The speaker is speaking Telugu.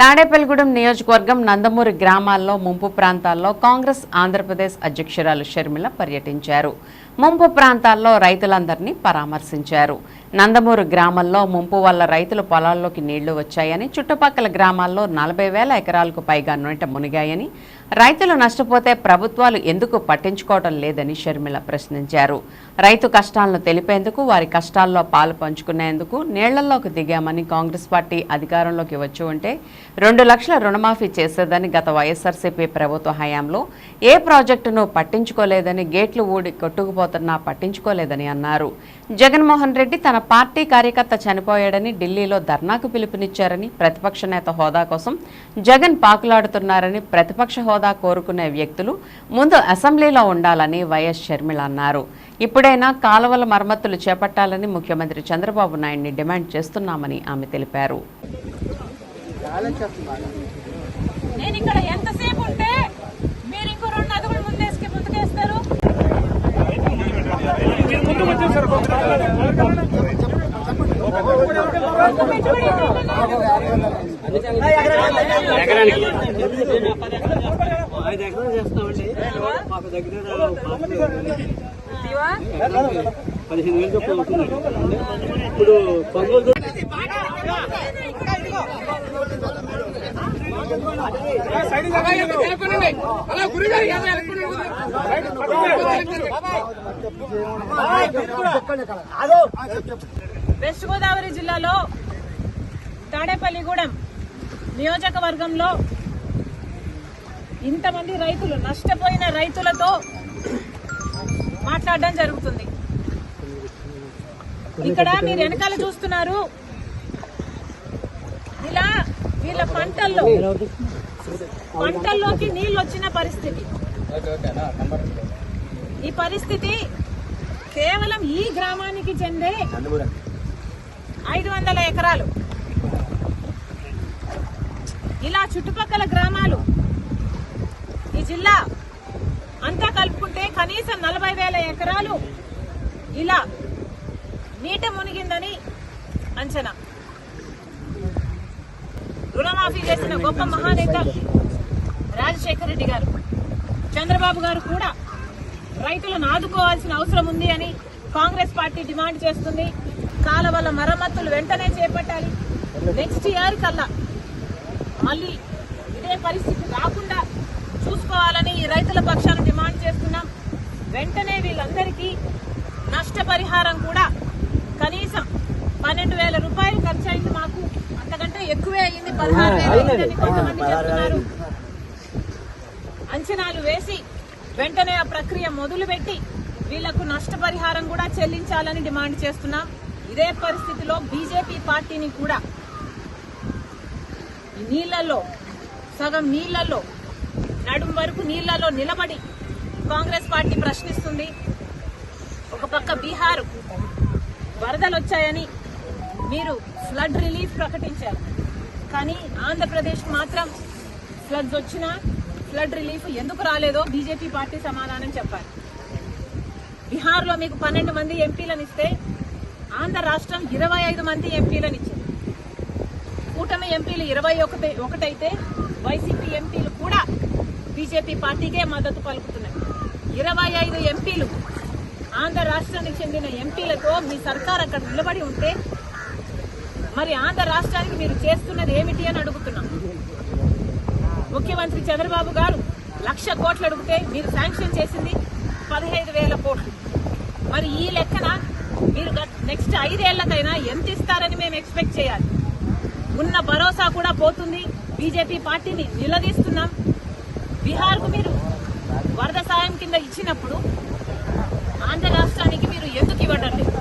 తాడేపల్లిగూడెం నియోజకవర్గం నందమూరి గ్రామాల్లో ముంపు ప్రాంతాల్లో కాంగ్రెస్ ఆంధ్రప్రదేశ్ అధ్యక్షురాలు షర్మిల పర్యటించారు. ముంపు ప్రాంతాల్లో రైతులందరినీ పరామర్శించారు. నందమూరు గ్రామంలో ముంపు వల్ల రైతుల పొలాల్లోకి నీళ్ళు వచ్చాయని చుట్టుపక్కల గ్రామాల్లో నలభై వేల ఎకరాలకు పైగా నీట మునిగాయని రైతులు నష్టపోతే ప్రభుత్వాలు ఎందుకు పట్టించుకోవడం లేదని షర్మిల ప్రశ్నించారు. రైతు కష్టాలను తెలిపేందుకు వారి కష్టాల్లో పాలు పంచుకునేందుకు నీళ్ళలోకి దిగామని కాంగ్రెస్ పార్టీ అధికారంలోకి వచ్చి ఉంటే రెండు లక్షల రుణమాఫీ చేసేదని గత వైఎస్ఆర్సీపీ ప్రభుత్వ హయాంలో ఏ ప్రాజెక్టును పట్టించుకోలేదని గేట్లు ఊడి కొట్టుకుపోతున్నా పట్టించుకోలేదని అన్నారు. జగన్మోహన్ రెడ్డి తన పార్టీ కార్యకర్త చనిపోయాడని ఢిల్లీలో ధర్నాకు పిలుపునిచ్చారని ప్రతిపక్ష నేత హోదా కోసం జగన్ పాకులాడుతున్నారని ప్రతిపక్ష హోదా కోరుకునే వ్యక్తులు ముందు అసెంబ్లీలో ఉండాలని వైఎస్ షర్మిల అన్నారు. ఇప్పుడైనా కాలువల మరమ్మతులు చేపట్టాలని ముఖ్యమంత్రి చంద్రబాబు నాయుడిని డిమాండ్ చేస్తున్నామని ఆమె తెలిపారు. నేను ఇక్కడ ఐదు ఎకరాలు చేస్తామండి మాకు దగ్గర దివా? పదిహేను వేలు చొప్పున అవుతుంది ఇప్పుడు కొనుగోలు వెస్ట్ గోదావరి జిల్లాలో తాడేపల్లిగూడెం నియోజకవర్గంలో ఇంతమంది రైతులు నష్టపోయిన రైతులతో మాట్లాడడం జరుగుతుంది. ఇక్కడ మీరు వెనకాల చూస్తున్నారు. ఇలా వీళ్ళ పంటల్లో పంటల్లోకి నీళ్ళు వచ్చిన పరిస్థితి. ఈ పరిస్థితి కేవలం ఈ గ్రామానికి చెందే ఐదు వందల ఎకరాలు. ఇలా చుట్టుపక్కల గ్రామాలు. ఈ జిల్లా అంతా కలుపుకుంటే కనీసం నలభై వేల ఎకరాలు ఇలా నీట మునిగిందని అంచనా. రుణమాఫీ చేసిన గొప్ప మహానేత రాజశేఖర రెడ్డి గారు. చంద్రబాబు గారు కూడా రైతులను ఆదుకోవాల్సిన అవసరం ఉంది అని కాంగ్రెస్ పార్టీ డిమాండ్ చేస్తుంది. కాలవల మరమ్మతులు వెంటనే చేపట్టాలి. నెక్స్ట్ ఇయర్ కల్లా మళ్ళీ ఇదే పరిస్థితి రాకుండా చూసుకోవాలని ఈ రైతుల పక్షాన డిమాండ్ చేస్తున్నాం. వెంటనే వీళ్ళందరికీ నష్టపరిహారం కూడా కనీసం పన్నెండు వేల రూపాయలు ఖర్చు అయింది మాకు. అంతకంటే ఎక్కువే అయింది పదహారు వేలు. అయిందని కొంతమంది చెప్తున్నారు. అంచనాలు వేసి వెంటనే ఆ ప్రక్రియ మొదలుపెట్టి వీళ్ళకు నష్టపరిహారం కూడా చెల్లించాలని డిమాండ్ చేస్తున్నాం. ఇదే పరిస్థితిలో బీజేపీ పార్టీని కూడా నీళ్ళలో సగం నీళ్ళలో నడుం వరకు నీళ్ళలో నిలబడి కాంగ్రెస్ పార్టీ ప్రశ్నిస్తుంది. ఒక పక్క బీహార్ వరదలు వచ్చాయని మీరు ఫ్లడ్ రిలీఫ్ ప్రకటించారు. కానీ ఆంధ్రప్రదేశ్ మాత్రం ఫ్లడ్స్ వచ్చినా ఫ్లడ్ రిలీఫ్ ఎందుకు రాలేదో బీజేపీ పార్టీ సమాధానం చెప్పాలి. బీహార్లో మీకు పన్నెండు మంది ఎంపీలను ఇస్తే ఆంధ్ర రాష్ట్రం ఇరవై ఐదు మంది ఎంపీలను ఇచ్చింది. కూటమి ఎంపీలు ఇరవై ఒకటి ఒకటైతే వైసీపీ ఎంపీలు కూడా బీజేపీ పార్టీకే మద్దతు పలుకుతున్నాయి. ఇరవై ఐదు ఎంపీలు ఆంధ్ర రాష్ట్రానికి చెందిన ఎంపీలతో మీ సర్కార్ అక్కడ నిలబడి ఉంటే మరి ఆంధ్ర రాష్ట్రానికి మీరు చేస్తున్నది ఏమిటి అని అడుగుతున్నాం. ముఖ్యమంత్రి చంద్రబాబు గారు లక్ష కోట్లు అడిగితే మీరు శాంక్షన్ చేసింది పదిహేను వేల కోట్లు. మరి ఈ లెక్కన మీరు నెక్స్ట్ ఐదేళ్ళకైనా ఎంత ఇస్తారని మేము ఎక్స్పెక్ట్ చేయాలి. ఉన్న భరోసా కూడా పోతుంది. బీజేపీ పార్టీని నిలదీస్తున్నాం. బీహార్కు మీరు వరద సాయం కింద ఇచ్చినప్పుడు ఆంధ్ర రాష్ట్రానికి మీరు ఎందుకు ఇవ్వడం లేదు?